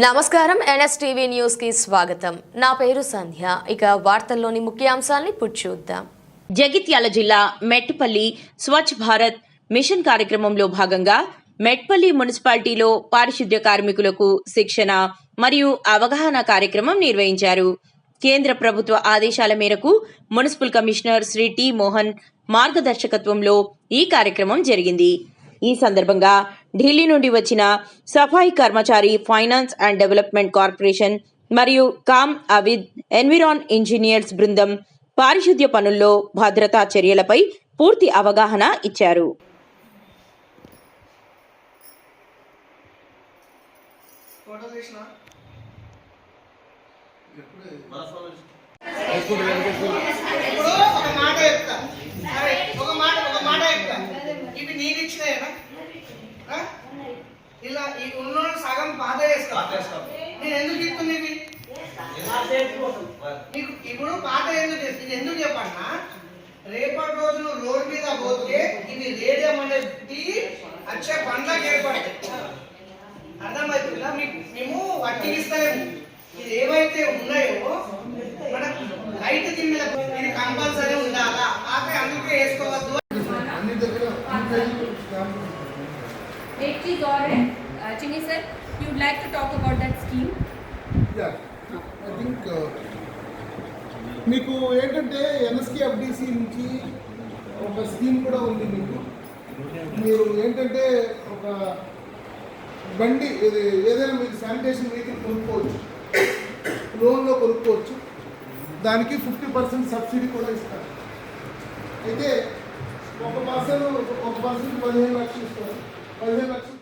నమస్కారం ఎన్ఎస్టీవీ న్యూస్కి స్వాగతం. నా పేరు సంధ్య. ఇక వార్తల్లోని ముఖ్యాంశాల్ని చూద్దాం. జగిత్యాల జిల్లా మెట్పల్లి స్వచ్ఛ భారత్ మిషన్ కార్యక్రమంలో భాగంగా మెట్పల్లి మున్సిపాలిటీలో పారిశుద్ధ్య కార్మికులకు శిక్షణ మరియు అవగాహన కార్యక్రమం నిర్వహించారు. కేంద్ర ప్రభుత్వ ఆదేశాల మేరకు municipal commissioner Shri T Mohan మార్గదర్శకత్వంలో ఈ కార్యక్రమం జరిగింది. ఈ సందర్భంగా ఢిల్లీ నుండి వచ్చిన Safai Karmachari finance and development corporation మరియు కామ్ అవిద్ ఎన్విరాన్ ఇంజనీర్స్ బృందం పారిశుద్ధ్య పనుల్లో భద్రతా చర్యలపై పూర్తి అవగాహన ఇచ్చారు. ఎప్పుడు ఇలా ఈ ఉన్న సగం పాత చేస్తా నేను ఎందుకు ఇస్తుంది ఇవి నీకు ఇప్పుడు పాత ఎందుకు ఇది ఎందుకు చెప్పన్నా? రేపటి రోజు నువ్వు రోడ్ మీద పోతే ఇది రేడియం అనేది వచ్చే పండ్లకు ఏర్పడతాయి. అర్థమవుతుందా మీకు మేము వట్టిస్తాము ఇది ఏవైతే ఉన్నాయో Detri Gaur and uh, Chini sir, you would like to talk about that scheme? Yeah, uh, మీకు ఏంటంటే ఎన్ఎస్కే ఎఫ్డిసి నుంచి ఒక స్కీమ్ కూడా ఉంది మీకు. మీరు ఏంటంటే ఒక బండి ఇది ఏదైనా మీకు శానిటేషన్ వెహికల్ కొనుక్కోవచ్చు. లోన్లో కొనుక్కోవచ్చు. దానికి ఫిఫ్టీ పర్సెంట్ సబ్సిడీ కూడా ఇస్తారు. అయితే ఒక పర్సన్ ఒక పర్సన్ పదిహేను లక్షలు ఇస్తారు. But